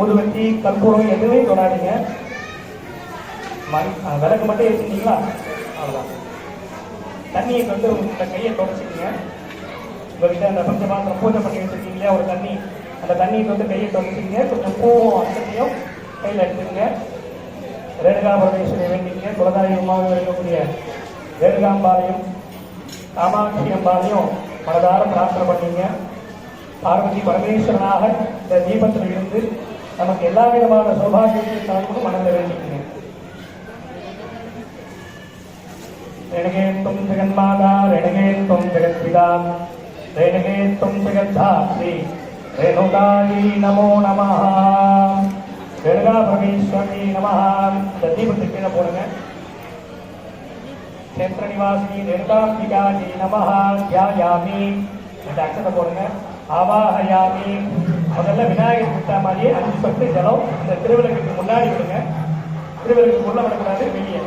ஊதுவத்தி கற்பூரம் எதுவுமே தொடாதீங்க. விளக்கு மட்டும் எடுத்துட்டீங்களா அவ்வளோதான் தண்ணியை வந்து உங்க கையை தொடச்சிக்கிங்க. உங்ககிட்ட அந்த பஞ்சபாத்திரம் பூஜை பண்ணி வச்சிருக்கீங்க ஒரு தண்ணி. அந்த தண்ணியை வந்து கையை தொடச்சிக்கங்க. கொஞ்சம் பூவும் அச்சத்தையும் கையில் எடுத்துக்கங்க. ரேணுகாபரமேஸ்வரி வேண்டிங்க குலதாரி இருக்கக்கூடிய ரேணுகாம்பாளையம் காமாட்சி அம்பாளையும் மனதார பிரார்த்தனை பண்ணீங்க பார்வதி பரமேஸ்வரனாக இந்த தீபத்தில் இருந்து நமக்கு எல்லா விதமான சௌபாகியத்தையும் நான் கூட மனம் நிறைவேற்றிருக்கிறேன் रेणगेत्वं जगन्माता रेणगेत्वं जगत्पिता रेणगेत्वं जगद्धात्री रेणुकायै नमो नमः रेणुका परमेश्वरी नमः தீபத்துக்கு போடுங்க क्षेत्र निवासी रेणुकाम्बिकायै नमः ध्यायामि இந்த அக்ஷத்தை போடுங்க ஆவாகயாமி முதல்ல விநாயகர் கொடுத்தா மாதிரியே அஞ்சு பத்து ஜலம் இந்த திருவிளக்குக்கு முன்னாடி விடுங்க திருவிளக்கு உள்ள விடக்கூடாது வெளியே.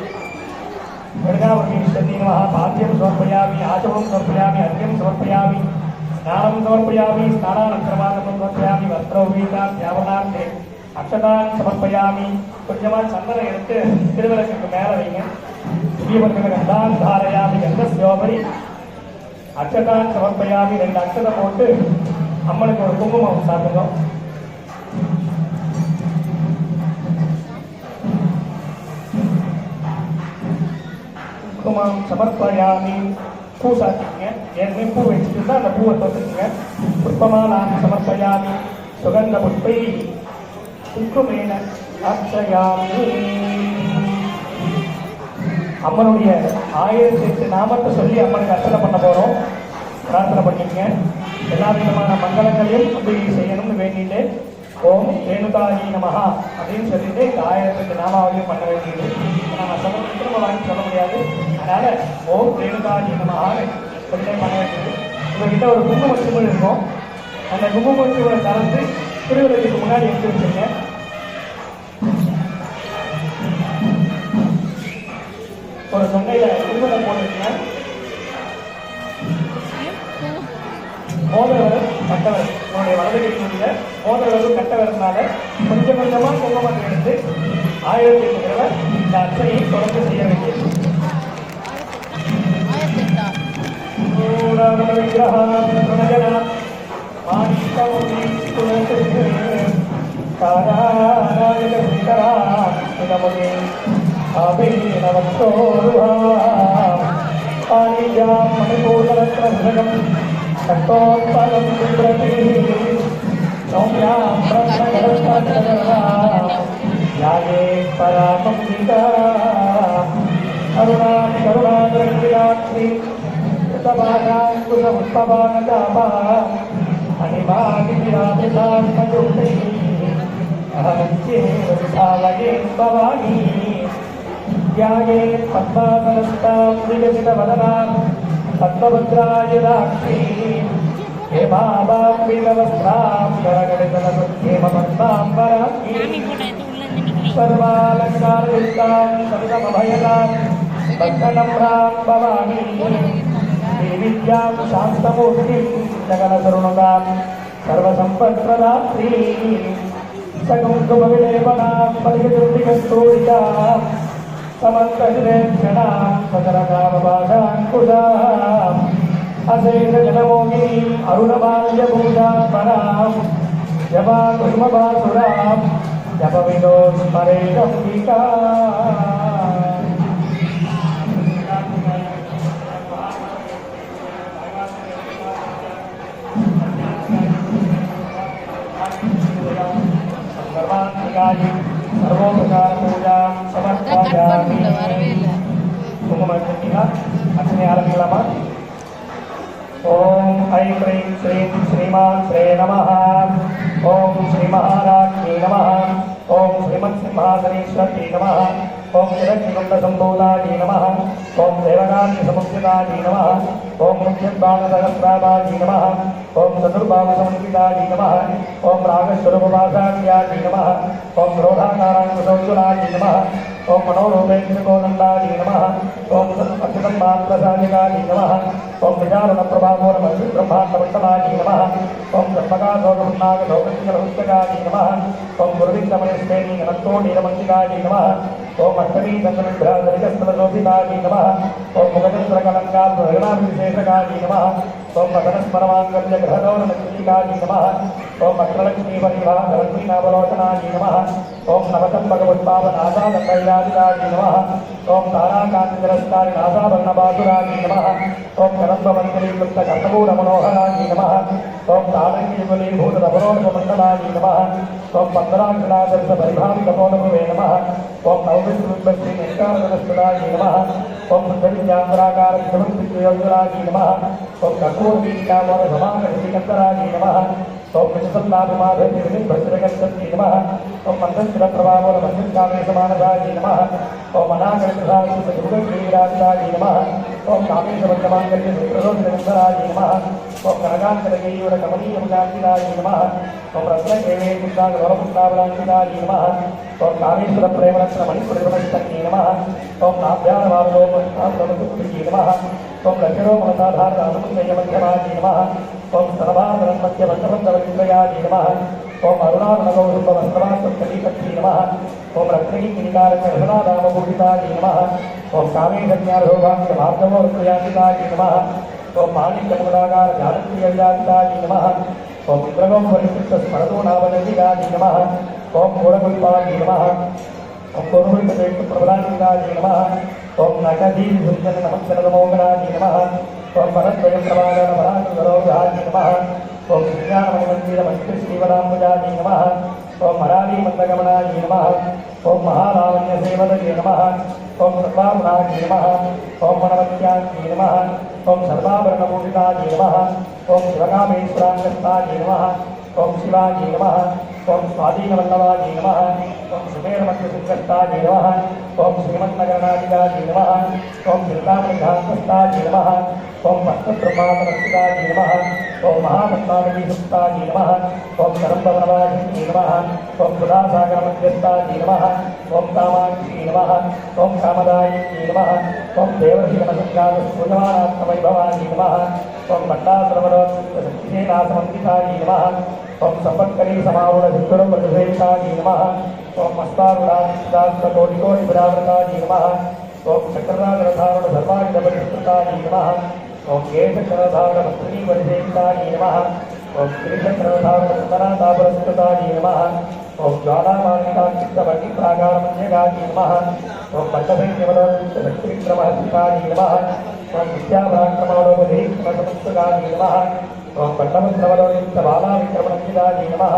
பிரகாவர்ணி சன்னீனமாக பாத்தியம் சமர்ப்பயாமி ஆசவம் சமர்ப்பயாமி அர்க்கம் சமர்ப்பயாமி ஸ்நானம் சமர்ப்பயாமி ஸ்நானானந்தரமாதம் சமர்ப்பயாமி வஸ்திரௌகீதாம் யாவனார்த்தே அக்ஷதான் சமர்ப்பயாமி கொஞ்சமாக சந்தனம் எடுத்து திருவிளக்குக்கு மேலே வைங்க. ஸ்ரீபத்மகந்தான் தாரயாமி கந்த சியோபரி அக்ஷதான் சமர்ப்பயாமி ரெண்டு அக்ஷதம் போட்டு அம்மனுக்கு ஒரு குங்குமம் சாப்பிடுங்க. குங்குமம் சமர்ப்பயாமி பூ சாத்திங்க ஏற்கனவே பூ வச்சுட்டு தான் அந்த பூவை தொட்டுக்குங்க. புஷ்பமாலாம் சமர்ப்பயாமி சுகந்த புஷ்பை குங்குமேன அர்ச்சயாமி. அம்மனுடைய ஆயிரத்தி எட்டு நாமத்தை சொல்லி அம்மனுக்கு அர்ச்சனை பண்ண போகிறோம் பிரார்த்தனை பண்ணிக்கங்க. எல்லா விதமான மங்களங்களையும் வந்து செய்யணும்னு வேண்டிட்டு ஓம் ரேணுகாயி நமஹா அப்படின்னு சொல்லிட்டு இந்த ஆயிரத்தி நாமாவளியும் பண்ண வேண்டியது நம்ம சொல்ல திரும்ப வாங்கி சொல்ல முடியாது. அதனால ஓம் ரேணுகாயி நமஹான்னு சொல்லிட்டே பண்ண வேண்டியது உங்ககிட்ட ஒரு குங்கு சிமிழ் இருக்கும். அந்த குங்கு சிமிழை கலந்து திருவிழத்துக்கு முன்னாடி எடுத்து வச்சுங்க ஒரு தொண்டையில குங்குமம் போட்டுருங்க மோதவர் கட்டவர். உன்னுடைய வலது கையில மோதவரும் கட்டவர்னால கொஞ்சம் கொஞ்சமா குங்குமத்தை எடுத்து ஆயிரத்தி எட்டு தடவை இந்த அர்ச்சனையை தொடர்ந்து செய்ய வேண்டியது. சூடாகம பாரிஜா பிரணஜன कटोत्पलं प्रति सौम्यां यागे परामम्बिका करुणां करुणादृष्टिराक्षि कृतभागाङ्कुशमुत्तभागदापा अनिमागिरापिधात्मजोषि अहमन्त्ये विधालये भवानी यागे पद्मासनस्तां विगसितवदनां पद्मभद्राय राक्षी सर्वालङ्कारयुक्तां सवितमभयतां बद्धनम्रां भवामि देवीज्ञां शान्तमूर्तिं सकलतरुणतां सर्वसम्पत्प्रदात्री सकुङ्कुमविलेपनां परिगतुर्दिकस्तूरिकां समन्तहिरेक्षणां सकलकामबाधाङ्कुशाम् अशेषजनमोगिनीम् अरुणबाल्यपूजां परां जपा कुर्मभासुरां जपविदो स्मरेदम्बिका सर्वात्मिकायै श्रीं श्रीमान् श्रे नमः ॐ श्रीमहाराज्ञे नमः ॐ श्रीमत्सिंहासनेश्वरे नमः ॐ हिरण्यकुण्डसम्भूतायै नमः ॐ देवकान्यसमुद्रितायै नमः ॐ मुख्यद्वानसहस्राभायै नमः ॐ चतुर्भावसमन्वितायै नमः ॐ रागस्वरूपभाषाख्यायै नमः ॐ क्रोधाकाराङ्कुशोज्ज्वलायै नमः ఓం రాగస్వరూపవాసాఖ్యాయ నమ. ఓం క్రోధాకారాంకుశోజ్వలాయ నమః ఓం మనోరూపేంద్రకోదండాయ నమః. ఓం అద్భుతం మాత్రసాధికాయ నమః. ఓం విచారణ ప్రభావో నమ. బ్రహ్మాండమండలాయ నమః ఓం బ్రహ్మకాశోగమున్నాగ లోకస్యలహుస్తకాయ నమః. ఓం గురువిందమనిష్టేని నమస్తోడీరమండికాయ నమః. ఓం అష్టమీ చంద్రవిభ్రాజరికస్థలశోభితాయ నమ. ఓం ముఖచంద్రకలంకాభిశేషకాయ నమ. ఓం మదనస్మరమాంగల్య గ్రహదౌరమృతికాయ నమ. ఓం అక్షలక్ష్మీ పరివాహలక్ష్మీనావలోచనాయ నమ. ఓం నవతం భగవత్పావనాథాదండయాదిరాయ నమ. ఓం తారాకాంతిరస్కారి నాథావర్ణబాధురాయ నమ. ఓం కరంబవంతరీకృత మనోహరాజి నమ. ఓం తాళంగియుగలీభూతరవరోధమండలాయ నమ. ఓం పందరాంగణాదర్శ పరిభావికపోలభువే నమ. ఓం నవవిశ్వశ్రీ నిష్కారగణస్థురాయ నమ. ఓం సుందరిజాంతరాకార విషమంత్రియోజురాయ నమ. ఓం కఠోరవీర్యామోర సమాగతికంతరాయ నమ. ఓం విశసల్లాభిమాధి భద్రగచ్చతి నమః. ఓం మందస్థిర ప్రభావోర మందిర్కామే సమానదాయ నమః. ఓం అనాగరికృతాయ నమః. ఓం కామేశవర్ధమాంగల్య సుప్రదోషనిరంతరాయ నమః. ఓం కనకాంతరగేయుడ కమనీయముగాంతిరాయ నమః. ఓం రత్నకేవే పుష్టాగౌరపుష్టావలాంతిరాయ నమః. ఓం కామేశ్వర ప్రేమరత్న మణిపురిమస్తీ నమః. ఓం ஓம் சரவாதரம் மத்திய வந்தவந்தவரிந்தயாதி நம ஓம் அருணாநகௌரவந்தவாசத்தீபத்தி நம ஓம் ரத்னகிரிகாரகர்ஷனாராமபூஷிதாதி நம ஓம் காமேகன்யாரோகாங்கிய மார்கமோர்த்தயாதிதாதி நம ஓம் மாணிக்கமுகடாகார ஜானத்தியாதிதாதி நம ஓம் இந்திரகம் வரிசித்த ஸ்மரதோ நாவநதியாதி நம ஓம் குரகுல்பாதி நம ஓம் பொருள் பிரபலாதிதாதி நம ஓம் நகதீ சுந்தர நம ఓం నగధీ భుజన నమస్కరమోగరాయ నమః ఓం పరద్వయం శ్రీవరాంబుజాయ నమః ఓం మరాళీ మందగమనాయ నమ ఓం మహాలావణ్య సేవదయ నమః ఓం సర్వామునాయ నమ ఓం మనవత్యాయ నమ ఓం సర్వాభరణభూషితాయ నమ ఓం శివకామేశ్వరాంగస్థాయ నమ ఓం శివాయ నమ ఓం స్వాధీనవల్లవాయ నమ ఓం సుమేరమధ్యసింగస్తాయ నమ ओम श्रीमन्नगरणाधिकाजी नमः ओम वृंदावृद्धान्तस्ताजी नमः ओम भक्तब्रह्मात्मस्ताजी नमः ओम महापद्मावतीसुप्ताजी नमः ओम करम्बवनवासिनी नमः ओम सुधासागरमध्यस्ताजी नमः ओम कामाक्षी नमः ओम कामदायिनी नमः ओम देवर्षिणमसङ्गातसूर्यमानात्मवैभवाजी नमः ओम भट्टासरोनाथमन्दिताजी नमः ओम सम्पत्करी नमः ओमस्तावराजिदास्तोलिकोरिबरावृताजीमः ॐ चक्रराजरथावणधर्माजिदपरिष्कृताजी नमः ॐ केशकरधावणभद्रीवरिदेवताजी नमः ॐ श्रीशकरधावणसुन्दरातापुरस्कृताजी नमः ॐ ज्वालामालिकाचित्तवर्णिप्रागारमन्यगाजी नमः ॐ पण्डभैर्यवलोकितशक्तिविक्रमहस्ताजी नमः ॐ विद्याभ्राक्रमाणोपधीक्रमसमुत्सुकाजी नमः ॐ पण्डमुत्सवलोकितबालाविक्रमणञ्जिताजी नमः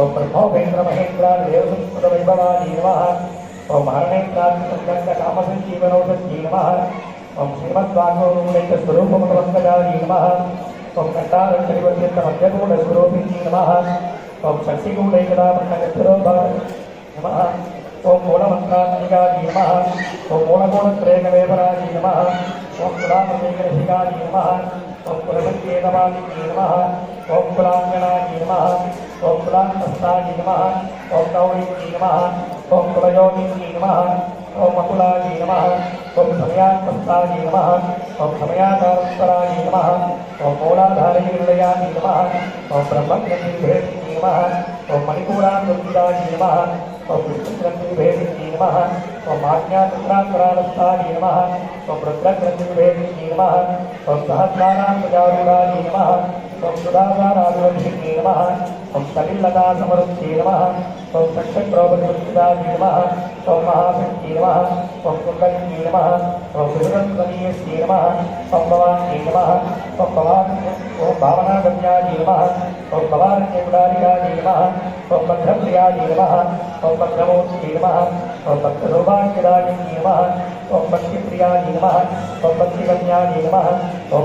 ओम ब्रह्मोपेन्द्र महेन्द्रादेव संस्कृत वैभवानी नमः ओम हरणेन्द्रादिसंगत काम संजीवनोदी नमः ओम श्रीमद्वागोरूपैक स्वरूपमतवस्तकानी नमः ओम कंटारंतरिवर्तित मध्यगूढस्वरूपिणी ओम शक्तिगूढैकदामण्डगत्रोभाग नमः ओम मूलमंत्रात्मिकानी नमः ओम मूलगुणत्रयकवेपरानी नमः ओम कुलामतेकरशिकानी नमः ओम कुलपत्येतवादिनी नमः ओम कुलाङ्गणानी नमः ఓం కులాంతస్థాయి నమ ఓం గౌరీకి నమ ఓం కులయోగికి నమ ఓం కులయోగిని నమ ఓం సమయాంతస్థాయి నమ ఓం సమయాత్మస్థాయ నమ ఓం సమయాధారస్వరాయ నమః ఓం మూలాధారయ నిలయాయ నమః ఓం బ్రహ్మగ్రంథిభేదిని నమ ఓం మణిపూరాంగాయ నమ ఓం విష్ణుగ్రంథిభేదిని నమ ఓం ఆజ్ఞాచంద్రాంతరాలస్థాయ నమ ఓం రుద్రగ్రంథిభేదిని నమః ఓం సహస్రారాంబజారూఢాయ నమః ఓం సుధాసారాధిపతిని నమ ఓం సలిల్లతా సమరుద్ధి ఓం సక్షప్రోపకృతాయ నమః ఓం మహాశక్తి నమః ఓం కుండలిని నమః ఓం బృహస్పతీయస్య నమః ఓం భవాన్యై నమః ఓం భవాన్ ఓం భావనాగమ్యాయ నమః ఓం భవాన్యగుడారికాయ నమః ఓం భద్రప్రియాయ నమః ఓం భద్రమూర్తి నమః ఓం భక్తసౌభాగ్యదాయ నమః ఓం ఓం ఓం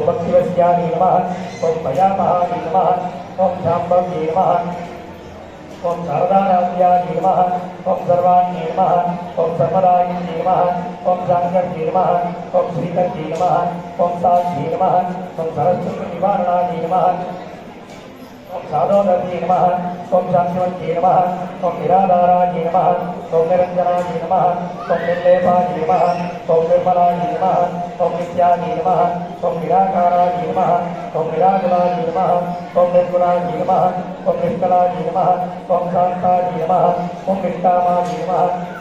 ఓం ఓం శాంభవ్యై నమః ఓం శారదారాధ్యాయ నమః ఓం సర్వాణ్యై నమః ఓం సర్వదాయ నమః ఓం శాంకర్యై నమః ఓం శ్రీకర్యై నమః ఓం సాధ్యై నమః ఓం సరస్వతి నివారణాయ నమః ఓం సాధోదర్యై నమః ఓం శాంతివంత్యై నమః ఓం నిరాధారాయ నమః ओम निरंजनाय नमः ओम निर्लेपाय नमः ओम निर्मलाय नमः ओम नित्याय नमः ओम निराकाराय नमः ओम निरागुणाय नमः ओम निर्गुणाय नमः ओम निष्कलाय नमः ओम शांताय नमः ओम निष्कामाय नमः